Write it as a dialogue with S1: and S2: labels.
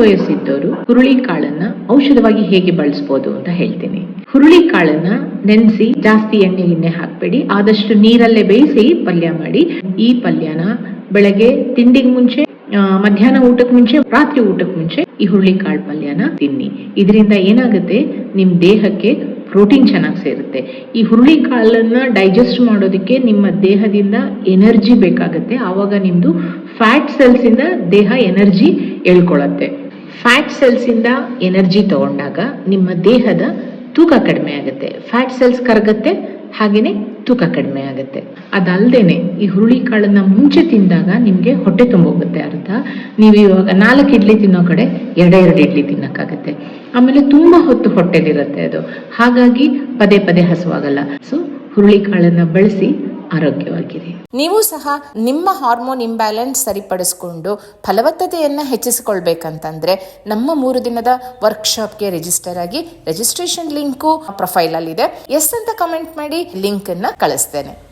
S1: ವಯಸ್ಸಿದ್ದವರು ಹುರುಳಿ ಕಾಳನ್ನ ಔಷಧವಾಗಿ ಹೇಗೆ ಬಳಸ್ಬೋದು ಅಂತ ಹೇಳ್ತೀನಿ. ಹುರುಳಿ ಕಾಳನ್ನ ನೆನೆಸಿ ಜಾಸ್ತಿ ಎಣ್ಣೆ ಎಣ್ಣೆ ಹಾಕ್ಬೇಡಿ. ಆದಷ್ಟು ನೀರಲ್ಲೇ ಬೇಯಿಸಿ ಪಲ್ಯ ಮಾಡಿ. ಈ ಪಲ್ಯನ ಬೆಳಗ್ಗೆ ತಿಂಡಿಗೆ ಮುಂಚೆ ಮಧ್ಯಾಹ್ನ ಊಟಕ್ಕೆ ಮುಂಚೆ, ರಾತ್ರಿ ಊಟಕ್ಕೆ ಮುಂಚೆ ಈ ಹುರುಳಿ ಕಾಳು ಪಲ್ಯನ ತಿನ್ನಿ. ಇದರಿಂದ ಏನಾಗುತ್ತೆ? ನಿಮ್ ದೇಹಕ್ಕೆ ಪ್ರೋಟೀನ್ ಚೆನ್ನಾಗಿ ಸೇರುತ್ತೆ. ಈ ಹುರುಳಿ ಕಾಳನ್ನ ಡೈಜೆಸ್ಟ್ ಮಾಡೋದಕ್ಕೆ ನಿಮ್ಮ ದೇಹದಿಂದ ಎನರ್ಜಿ ಬೇಕಾಗುತ್ತೆ. ಆವಾಗ ನಿಮ್ದು ಫ್ಯಾಟ್ ಸೆಲ್ಸ್ ಇಂದ ದೇಹ ಎನರ್ಜಿ ಎಳ್ಕೊಳತ್ತೆ ಫ್ಯಾಟ್ ಸೆಲ್ಸ್ ಇಂದ ಎನರ್ಜಿ ತಗೊಂಡಾಗ ನಿಮ್ಮ ದೇಹದ ತೂಕ ಕಡಿಮೆ ಆಗುತ್ತೆ. ಫ್ಯಾಟ್ ಸೆಲ್ಸ್ ಕರಗತ್ತೆ, ಹಾಗೇನೆ ತೂಕ ಕಡಿಮೆ ಆಗುತ್ತೆ. ಅದಲ್ದೇನೆ ಈ ಹುರುಳಿ ಕಾಳನ್ನ ಮುಂಚೆ ತಿಂದಾಗ ನಿಮ್ಗೆ ಹೊಟ್ಟೆ ತುಂಬೋಗುತ್ತೆ ಅರ್ಥ? ನೀವು ಇವಾಗ ನಾಲ್ಕು ಇಡ್ಲಿ ತಿನ್ನೋ ಕಡೆ ಎರಡೇ ಎರಡು ಇಡ್ಲಿ ತಿನ್ನಕ್ಕಾಗತ್ತೆ. ಆಮೇಲೆ ತುಂಬಾ ಹೊತ್ತು ಹೊಟ್ಟೆಲಿರುತ್ತೆ ಅದು. ಹಾಗಾಗಿ ಪದೇ ಪದೇ ಹಸುವಾಗಲ್ಲ. ಸೊ ಹುರುಳಿ ಕಾಳನ್ನ ಬಳಸಿ ಆರೋಗ್ಯವಾಗಿರಿ.
S2: ನೀವು ಸಹ ನಿಮ್ಮ ಹಾರ್ಮೋನ್ ಇಂಬ್ಯಾಲೆನ್ಸ್ ಸರಿಪಡಿಸಿಕೊಂಡು ಫಲವತ್ತತೆಯನ್ನು ಹೆಚ್ಚಿಸಿಕೊಳ್ಬೇಕಂತಂದ್ರೆ ನಮ್ಮ ಮೂರು ದಿನದ ವರ್ಕ್ಶಾಪ್ಗೆ ರಿಜಿಸ್ಟರ್ ಆಗಿ ರಿಜಿಸ್ಟ್ರೇಷನ್ ಲಿಂಕು ಪ್ರೊಫೈಲ್ ಅಲ್ಲಿ ಇದೆ ಎಸ್ ಅಂತ ಕಮೆಂಟ್ ಮಾಡಿ ಲಿಂಕ್ ಅನ್ನ ಕಳಿಸ್ತೇನೆ.